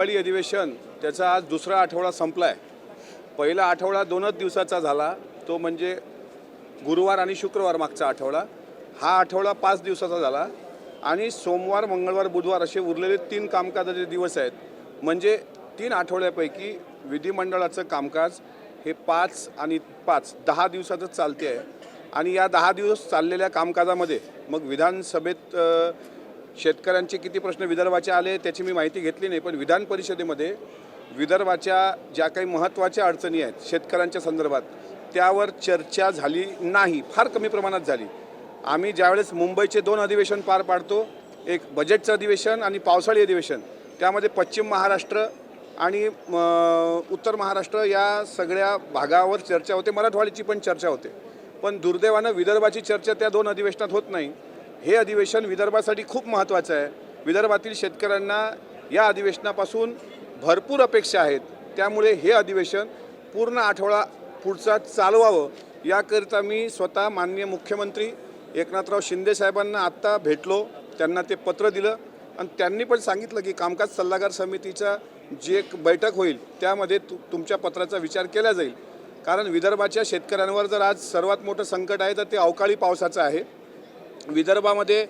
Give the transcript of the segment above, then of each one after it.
हिवाळी अधिवेशन त्याचा आज दुसरा आठवडा संपला आहे पहिला आठवडा दोनच दिवसाचा झाला तो म्हणजे गुरुवार आणि शुक्रवार मागचा आठवडा. हा आठवडा पाच दिवसाचा झाला आणि सोमवार मंगळवार बुधवार असे उरलेले तीन कामकाजाचे दिवस आहेत म्हणजे तीन आठवड्यापैकी विधिमंडळाचं कामकाज हे पाच आणि पाच दहा दिवसातच चालते आहे. आणि या दहा दिवस चाललेल्या कामकाजामध्ये मग विधानसभेत शेतकऱ्यांचे किती प्रश्न विदर्भाचे आले त्याची मी माहिती घेतली नाही पण विधान परिषदेमध्ये विदर्भाच्या ज्या काही महत्त्वाच्या अडचणी आहेत शेतकऱ्यांच्या संदर्भात त्यावर चर्चा झाली नाही फार कमी प्रमाणात झाली. आम्ही ज्यावेळेस मुंबईचे दोन अधिवेशन पार पाडतो एक बजेटचं अधिवेशन आणि पावसाळी अधिवेशन त्यामध्ये पश्चिम महाराष्ट्र आणि उत्तर महाराष्ट्र या सगळ्या भागावर चर्चा होते मराठवाड्याची पण चर्चा होते. पण दुर्दैवानं विदर्भाची चर्चा त्या दोन अधिवेशनात होत नाही. हे अधिवेशन विदर्भासाठी खूप महत्त्वाचं आहे. विदर्भातील शेतकऱ्यांना या अधिवेशनापासून भरपूर अपेक्षा आहेत. त्यामुळे हे अधिवेशन पूर्ण आठवडा पुढचा चालवावं याकरिता मी स्वतः माननीय मुख्यमंत्री एकनाथराव शिंदे साहेबांना आत्ता भेटलो. त्यांना ते पत्र दिलं आणि त्यांनी पण सांगितलं की कामकाज सल्लागार समितीचा जी एक बैठक होईल त्यामध्ये तु तुमच्या पत्राचा विचार केला जाईल. कारण विदर्भाच्या शेतकऱ्यांवर जर आज सर्वात मोठं संकट आहे तर ते अवकाळी पावसाचं आहे. विदर्भामध्ये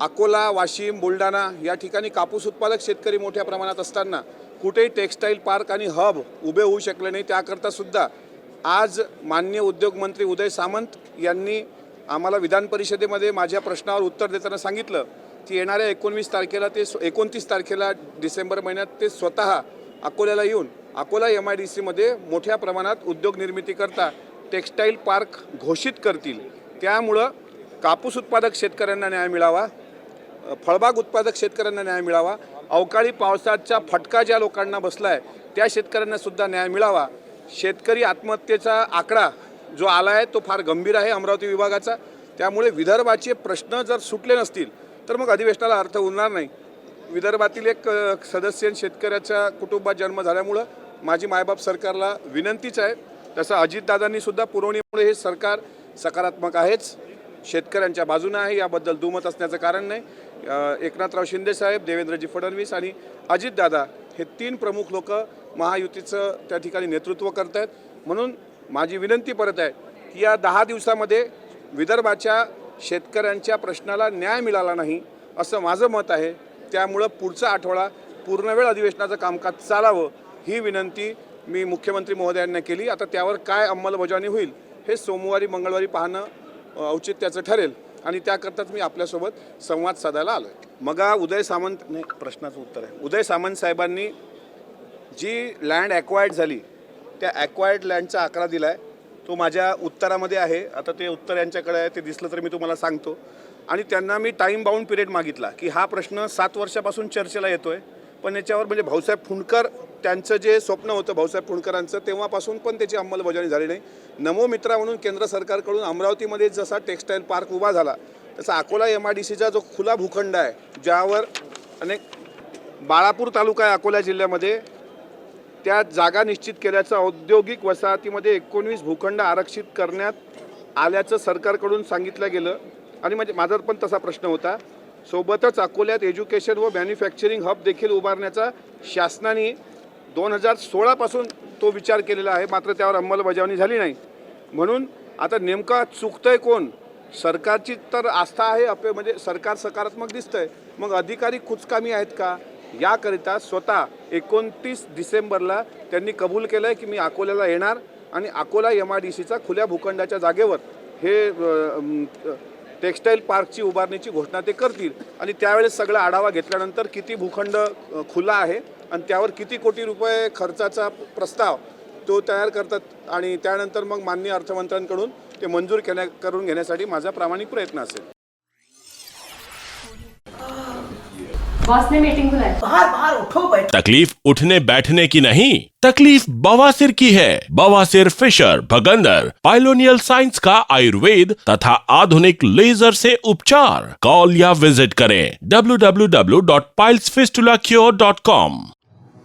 अकोला वाशिम बुलढाणा या ठिकाणी कापूस उत्पादक शेतकरी मोठ्या प्रमाणात असताना कुठेही टेक्स्टाईल पार्क आणि हब उभे होऊ शकले नाही. त्याकरता सुद्धा आज मान्य उद्योगमंत्री उदय सामंत यांनी आम्हाला विधान परिषदेमध्ये माझ्या प्रश्नावर उत्तर देताना सांगितलं की येणाऱ्या एकोणवीस तारखेला ते एकोणतीस तारखेला डिसेंबर महिन्यात ते स्वतः अकोल्याला येऊन अकोला एम आय डी सीमध्ये मोठ्या प्रमाणात उद्योग निर्मितीकरता टेक्स्टाईल पार्क घोषित करतील. त्यामुळं कापूस उत्पादक शेतकऱ्यांना न्याय मिळावा फळबाग उत्पादक शेतकऱ्यांना न्याय मिळावा अवकाळी पावसाचा फटका ज्या लोकांना बसला आहे त्या शेतकऱ्यांना सुद्धा न्याय मिळावा. शेतकरी आत्महत्येचा आकडा जो आला आहे तो फार गंभीर आहे अमरावती विभागाचा. त्यामुळे विदर्भाचे प्रश्न जर सुटले नसतील तर मग अधिवेशनाला अर्थ उरणार नाही. विदर्भातील एक सदस्य शेतकऱ्याच्या कुटुंबात जन्म झाल्यामुळं माझी मायबाप सरकारला विनंतीच आहे. तसं अजितदादांनी सुद्धा पुरवणीमुळे हे सरकार सकारात्मक आहेच. शेतकऱ्यांच्या बाजूने आहे. याबद्दल दुमत असण्याचं कारण नाही. एकनाथराव शिंदेसाहेब देवेंद्रजी फडणवीस आणि अजितदादा हे तीन प्रमुख लोक महायुतीचं त्या ठिकाणी नेतृत्व करत आहेत म्हणून माझी विनंती परत आहे की या दहा दिवसामध्ये विदर्भाच्या शेतकऱ्यांच्या प्रश्नाला न्याय मिळाला नाही असं माझं मत आहे. त्यामुळं पुढचा आठवडा पूर्णवेळ अधिवेशनाचं कामकाज चालावं ही विनंती मी मुख्यमंत्री महोदयांना केली. आता त्यावर काय अंमलबजावणी होईल हे सोमवारी मंगळवारी पाहणं औचित्याचं ठरेल. आणि त्याकरताच मी आपल्यासोबत संवाद साधायला आलो मगा उदय सामंत नाही प्रश्नाचं उत्तर आहे. उदय सामंत साहेबांनी जी लँड ॲक्वायर्ड झाली त्या ॲक्वायर्ड लँडचा आकडा दिला आहे तो माझ्या उत्तरामध्ये आहे. आता ते उत्तर यांच्याकडे आहे. ते दिसलं तर मी तुम्हाला सांगतो. आणि त्यांना मी टाईम बाउंड पिरियड मागितला की हा प्रश्न सात वर्षापासून चर्चेला येतो आहे पण याच्यावर म्हणजे भाऊसाहेब फुंडकर त्यांचं जे स्वप्न होतं भाऊसाहेब फुंडकरांचं तेव्हापासून पण त्याची अंमलबजावणी झाली नाही. नमो मित्रा म्हणून केंद्र सरकारकडून अमरावतीमध्ये जसा टेक्स्टाईल पार्क उभा झाला तसा अकोला एम आय डी सीचा जो खुला भूखंड आहे ज्यावर अनेक बाळापूर तालुका आहे अकोला जिल्ह्यामध्ये त्या जागा निश्चित केल्याचं औद्योगिक वसाहतीमध्ये एकोणवीस भूखंड आरक्षित करण्यात आल्याचं सरकारकडून सांगितलं गेलं. आणि म्हणजे माझा पण तसा प्रश्न होता. सोबतच अकोल्यात एज्युकेशन व मॅन्युफॅक्चरिंग हब देखील उभारण्याचा शासनाने दोन हजार सोळापासून तो विचार केलेला आहे. मात्र त्यावर अंमलबजावणी झाली नाही. म्हणून आता नेमका चुकतंय कोण? सरकारची तर आस्था आहे अपे म्हणजे सरकार सकारात्मक दिसतंय. मग अधिकारी कुचकामी आहेत का? याकरिता स्वतः एकोणतीस डिसेंबरला त्यांनी कबूल केलं आहे की मी अकोल्याला येणार आणि अकोला एम आय डी सीचा खुल्या भूखंडाच्या जागेवर हे टेक्सटाईल टेक्स्टाईल पार्कची उभारणीची घोषणा ते करतील. आणि त्यावेळेस सगळा आढावा घेतल्यानंतर किती भूखंड खुला आहे आणि त्यावर किती कोटी रुपये खर्चाचा प्रस्ताव तो तयार करतात आणि त्यानंतर मग माननीय अर्थमंत्र्यांकडून ते मंजूर केल्या करून घेण्यासाठी माझा प्रामाणिक प्रयत्न असेल. मीटिंग बाहर बाहर उठो तकलीफ उठने बैठने की नहीं तकलीफ बवासीर की है। बवासीर फिशर भगंदर पाइलोनियल साइंस का आयुर्वेद तथा आधुनिक लेजर से उपचार। कॉल या विजिट करें www.pilesfistulacure.com